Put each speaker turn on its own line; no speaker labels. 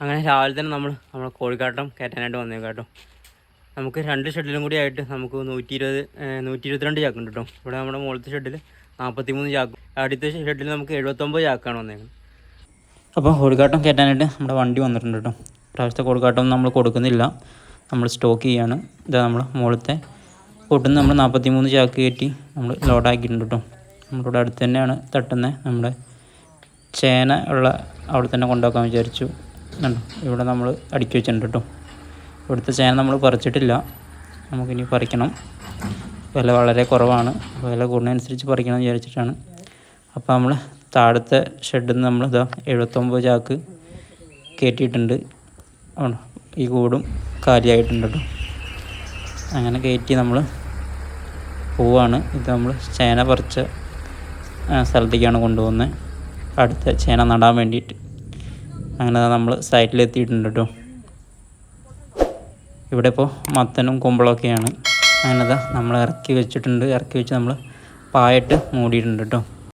അങ്ങനെ രാവിലെ തന്നെ നമ്മൾ നമ്മളെ കോഴിക്കാട്ടം കയറ്റാനായിട്ട് കേട്ടോ. നമുക്ക് രണ്ട് ഷെഡിലും കൂടി ആയിട്ട് നമുക്ക് നൂറ്റി ഇരുപത് നൂറ്റി ഇരുപത്തിരണ്ട് ചാക്ക് ഉണ്ട് കേട്ടോ. ഇവിടെ നമ്മുടെ മുകളിലത്തെ ഷെഡിൽ നാൽപ്പത്തി മൂന്ന് ചാക്ക്. അടുത്ത ഷെഡിൽ നമുക്ക് എഴുപത്തൊമ്പത് ചാക്കാണ് വന്നേക്കുന്നത്. അപ്പോൾ കോഴിക്കാട്ടം കയറ്റാനായിട്ട് നമ്മുടെ വണ്ടി വന്നിട്ടുണ്ട് കേട്ടോ. പ്രാവശ്യത്തെ കോഴിക്കാട്ടം നമ്മൾ കൊടുക്കുന്നില്ല. നമ്മൾ സ്റ്റോക്ക് ചെയ്യാണ്. ഇതാ നമ്മൾ മുകളിലത്തെ. കൂട്ടുന്ന നമ്മൾ നാൽപ്പത്തി മൂന്ന് ചാക്ക് കയറ്റി നമ്മൾ ലോഡാക്കിയിട്ടുണ്ട് കേട്ടോ. നമ്മളിവിടെ അടുത്ത് തന്നെയാണ് തട്ടുന്നത്. നമ്മുടെ ചേന ഉള്ള അവിടെ തന്നെ കൊണ്ടുപോക്കാൻ വിചാരിച്ചു. കണ്ടോ? ഇവിടെ നമ്മൾ അടുക്കി വെച്ചിട്ടുണ്ട് കേട്ടോ. ഇവിടുത്തെ ചേന നമ്മൾ പറിച്ചിട്ടില്ല. നമുക്കിനി പറിക്കണം. വില വളരെ കുറവാണ്. വില കൂടുന്നതനുസരിച്ച് പറിക്കണം വിചാരിച്ചിട്ടാണ്. അപ്പോൾ നമ്മൾ താഴത്തെ ഷെഡിൽ നിന്ന് നമ്മൾ ഇതാ എഴുപത്തൊമ്പത് ചാക്ക് കയറ്റിയിട്ടുണ്ട് ആണോ? ഈ കൂടും കാലിയായിട്ടുണ്ട് കേട്ടോ. അങ്ങനെ കയറ്റി നമ്മൾ പോവാണ്. ഇത് നമ്മൾ ചേന പറിച്ച സ്ഥലത്തേക്കാണ് കൊണ്ടുപോകുന്നത് അടുത്ത ചേന നടാൻ വേണ്ടിയിട്ട്. അങ്ങനെ നമ്മൾ സൈറ്റിലെത്തിയിട്ടുണ്ട് കേട്ടോ ഇവിടെ ഇപ്പോൾ മത്തനും കുമ്പളമൊക്കെയാണ് അങ്ങനെ നമ്മൾ ഇറക്കി വെച്ചിട്ടുണ്ട്. ഇറക്കി വെച്ച് നമ്മൾ പായിട്ട് മൂടിയിട്ടുണ്ട് കേട്ടോ